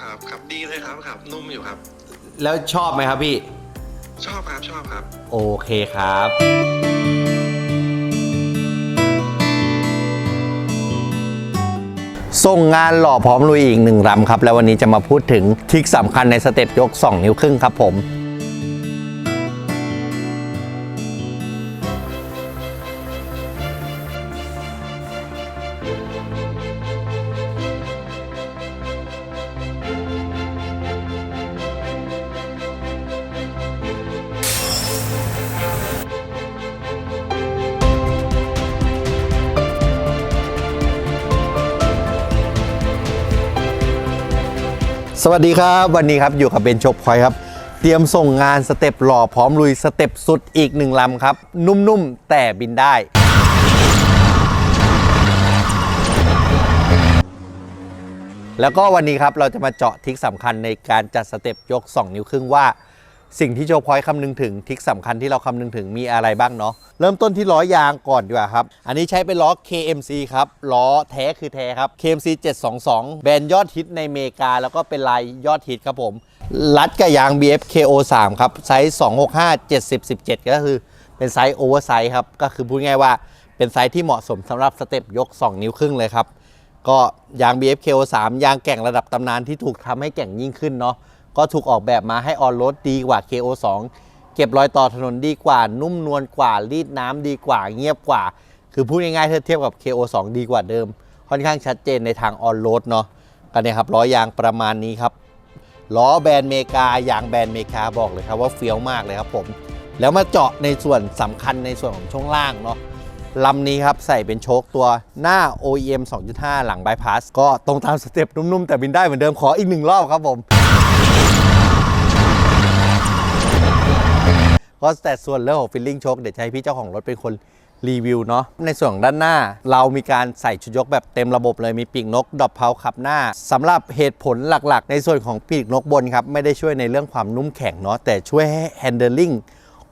ครับครับดีเลยครับครับ นุ่มอยู่ครับ แล้วชอบไหมครับพี่ ชอบครับชอบครับ โอเคครับส่งงานหล่อพร้อมลุยอีกหนึ่งลำครับ แล้ววันนี้จะมาพูดถึงทริคสำคัญในสเต็ปยก 2 นิ้วครึ่งครับผม สวัสดีครับ วันนี้ครับอยู่กับเบนชกพอยครับ เตรียมส่งงานสเต็ปหล่อพร้อมลุยสเต็ปสุดอีกหนึ่งลำครับ นุ่มๆ แต่บินได้ แล้วก็วันนี้ครับเราจะมาเจาะทิศสำคัญในการจัดสเต็ปยก 2 นิ้วครึ่งว่า สิ่งที่โชว์พอยต์คำนึงถึงทริคสำคัญที่เราคำนึงถึงมีอะไรบ้างเนาะเริ่มต้นที่ล้อยางก่อนดีกว่าครับ อันนี้ใช้เป็นล้อ KMC ครับ ล้อแท้คือแท้ครับ KMC 722 แบรนด์ยอดฮิตในอเมริกา แล้วก็เป็นลายยอดฮิตครับผม รัดกับยาง BF KO 3 ครับไซส์265 70 17 ก็คือเป็นไซส์โอเวอร์ไซส์ครับ ก็คือพูดง่ายว่าเป็นไซส์ที่เหมาะสมสำหรับสเต็ปยก 2 นิ้วครึ่งเลยครับก็ยาง BF KO 3 ยางแก่งระดับตำนานที่ถูกทำให้แก่งยิ่งขึ้นเนาะ ก็ถูกออกแบบมาให้ออนรดดีกว่า KO 2 เก็บรอยต่อถนนดีกว่า นุ่มนวลกว่ารีดน้ำดีกว่า เงียบกว่า คือพูดง่ายๆเทียบกับ KO 2 ดีกว่าเดิม ค่อนข้างชัดเจนในทางออนรดเนาะกันเนี่ยครับล้อยางประมาณนี้ครับล้อแบรนด์เมกายางแบรนด์เมกาบอกเลยครับว่าเฟี้ยวมากเลยครับผม แล้วมาเจาะในส่วนสำคัญในส่วนของช่วงล่างเนาะลำนี้ครับใส่เป็นโชคตัวหน้า OEM 2.5 หลังบายพาสก็ตรงตามสเต็ปนุ่มๆ แต่บินได้เหมือนเดิมขออีกหนึ่งรอบครับผม เพราะแต่ส่วนเรื่องของฟิลลิ่งโชคเดี๋ยวจะให้พี่เจ้าของรถเป็นคนรีวิวเนาะในส่วนของด้านหน้า เรามีการใส่ชุดยกแบบเต็มระบบเลยมีปีกนกดอบเพาขับหน้าสำหรับเหตุผลหลักๆ ในส่วนของปีกนกบนครับไม่ได้ช่วยในเรื่องความนุ่มแข็งเนาะแต่ช่วยให้ handling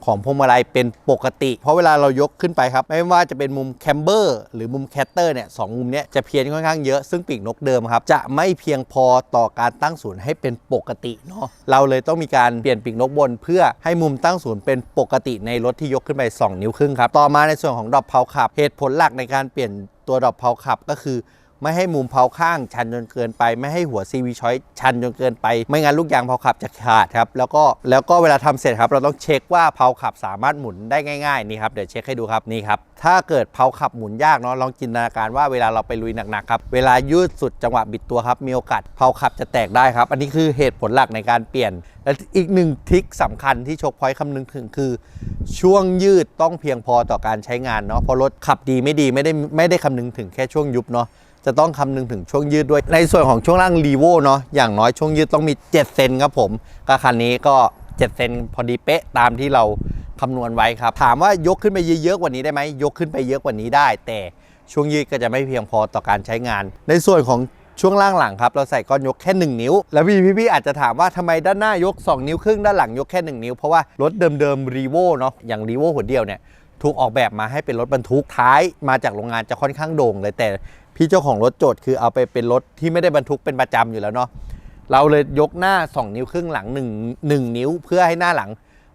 ของพวงมาลัยเป็นปกติ เพราะเวลาเรายกขึ้นไปครับ ไม่ว่าจะเป็นมุมแคมเบอร์หรือมุมแคตเตอร์เนี่ยสองมุมเนี้ยจะเพี้ยนค่อนข้างเยอะซึ่งปีกนกเดิมครับ จะไม่เพียงพอต่อการตั้งศูนย์ให้เป็นปกติเนาะเราเลยต้องมีการเปลี่ยนปีกนกบน เพื่อให้มุมตั้งศูนย์เป็นปกติในรถที่ยกขึ้นไป 2 นิ้วครึ่งครับ ต่อมาในส่วนของดรอปเพาขับ เหตุผลหลักในการเปลี่ยนตัวดรอปเพาขับก็คือ ไม่ให้มุมเพาข้างชันจนเกินไป ไม่ให้หัว CV ช้อยชันจนเกินไป ไม่งั้นลูกยางเพาขับจะขาดครับแล้วก็แล้วก็เวลาทำเสร็จครับเราต้องเช็คว่าเพาขับสามารถหมุนได้ง่ายๆนี่ครับเดี๋ยวเช็คให้ดูครับนี่ครับถ้าเกิดเพาขับหมุนยากเนาะลองจินตนาการว่าเวลาเราไปลุยหนักๆครับเวลายืดสุดจังหวะบิดตัวครับมีโอกาสเพาขับจะแตกได้ครับ อันนี้คือเหตุผลหลักในการเปลี่ยน และอีกหนึ่งทิคสำคัญที่โชคพอยต์คำนึงถึงคือ ช่วงยืดต้องเพียงพอต่อการใช้งานเนาะเพราะรถขับดีไม่ดีไม่ได้ไม่ได้คำนึงถึงแค่ช่วงยุบเนาะ จะต้องคำนึงถึงช่วงยืดด้วย ในส่วนของช่วงล่างรีโวเนาะอย่างน้อยช่วงยืดต้องมี 7 เซนครับผมก็คันนี้ก็ 7 เซนพอดีเป๊ะตามที่เราคำนวณไว้ครับ ถามว่ายกขึ้นไปเยอะๆกว่านี้ได้ไหมยกขึ้นไปเยอะกว่านี้ได้ แต่ช่วงยืดก็จะไม่เพียงพอต่อการใช้งาน ในส่วนของช่วงล่างหลังครับเราใส่ก้อนยกแค่ 1 นิ้ว แล้วพี่พี่ๆอาจจะถามว่าทำไมด้านหน้ายก 2 นิ้วครึ่งด้านหลังยกแค่ 1 นิ้ว เพราะว่ารถเดิมๆรีโวเนาะอย่างรีโวหัวเดียวเนี่ยถูกออกแบบมาให้เป็นรถบรรทุกท้ายมาจากโรงงานจะค่อนข้างโด่งเลยแต่พี่เจ้าของรถโจทย์คือเอาไปเป็นรถที่ไม่ได้บรรทุกเป็นประจำอยู่แล้วเนาะเราเลยยกหน้า 2 นิ้วครึ่งหลัง1 1นิ้วเพื่อให้หน้าหลัง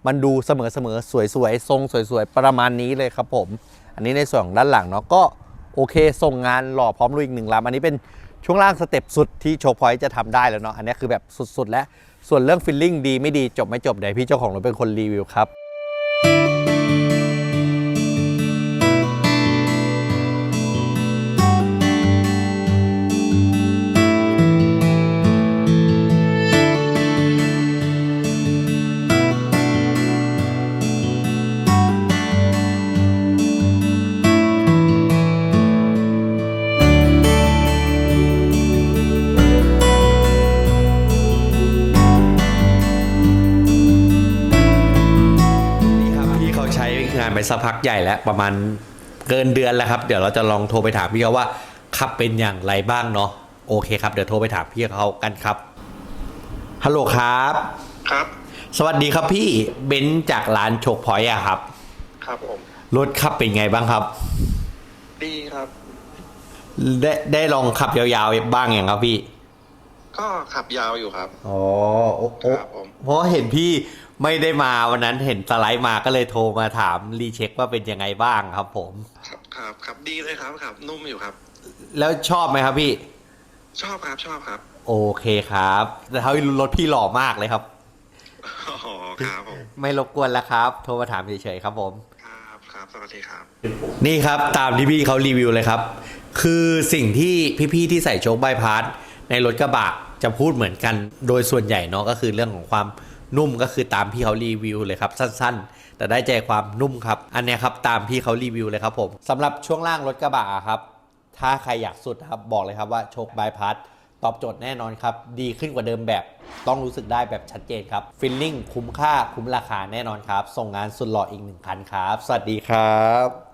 มันดูเสมอเสมอๆสวยๆทรงสวยๆประมาณนี้เลยครับผม อันนี้ในส่วนของด้านหลังเนาะก็โอเคส่งงานหล่อพร้อมลุยอีกหนึ่งลำอันนี้เป็นช่วงล่างสเต็ปสุดที่โชว์พอยต์จะทำได้แล้วเนาะอันนี้คือแบบสุดๆ แล้วส่วนเรื่องฟิลลิ่งดีไม่ดีจบไม่จบเดี๋ยวพี่เจ้าของรถเป็นคนรีวิวครับ ไปสักพักใหญ่แล้วประมาณเกินเดือนแล้วครับ เดี๋ยวเราจะลองโทรไปถามพี่เขาว่าขับเป็นอย่างไรบ้างเนาะโอเคครับเดี๋ยวโทรไปถามพี่เขากันครับฮัลโหลครับ ครับ สวัสดีครับพี่เบนซ์จากร้านโชคพอยต์อะครับ ครับผมรถขับเป็นไงบ้างครับ ดีครับ ได้ได้ลองขับยาวๆบ้างอย่างครับพี่ ก็ขับยาวอยู่ครับ อ๋อโอ้โอ้ครับผม เพราะเห็นพี่ไม่ได้มาวันนั้นเห็นสไลด์มาก็เลยโทรมาถามรีเช็คว่าเป็นยังไงบ้างครับผม ครับครับครับดีเลยครับครับ นุ่มอยู่ครับ แล้วชอบไหมครับพี่ ชอบครับชอบครับโอเคครับแต่เขารถพี่หล่อมากเลยครับ อ๋อครับผมไม่รบกวนแล้วครับ โทรมาถามเฉยๆครับผม ครับครับสวัสดีครับ นี่ครับตามที่พี่เขารีวิวเลยครับ คือสิ่งที่พี่ๆที่ใส่โชคบายพาส ในรถกระบะจะพูดเหมือนกันโดยส่วนใหญ่เนาะก็คือเรื่องของความนุ่มก็คือตามพี่เขารีวิวเลยครับสั้นๆ แต่ได้ใจความนุ่มครับ อันนี้ครับตามพี่เขารีวิวเลยครับผมสำหรับช่วงล่างรถกระบะอะครับ ถ้าใครอยากสุดครับบอกเลยครับว่าโชคบายพาสตอบโจทย์แน่นอนครับ ดีขึ้นกว่าเดิมแบบ ต้องรู้สึกได้แบบชัดเจนครับฟิลลิ่งคุ้มค่าคุ้มราคาแน่นอนครับ ส่งงานสุดหล่ออีกหนึ่งคันครับ สวัสดีครับ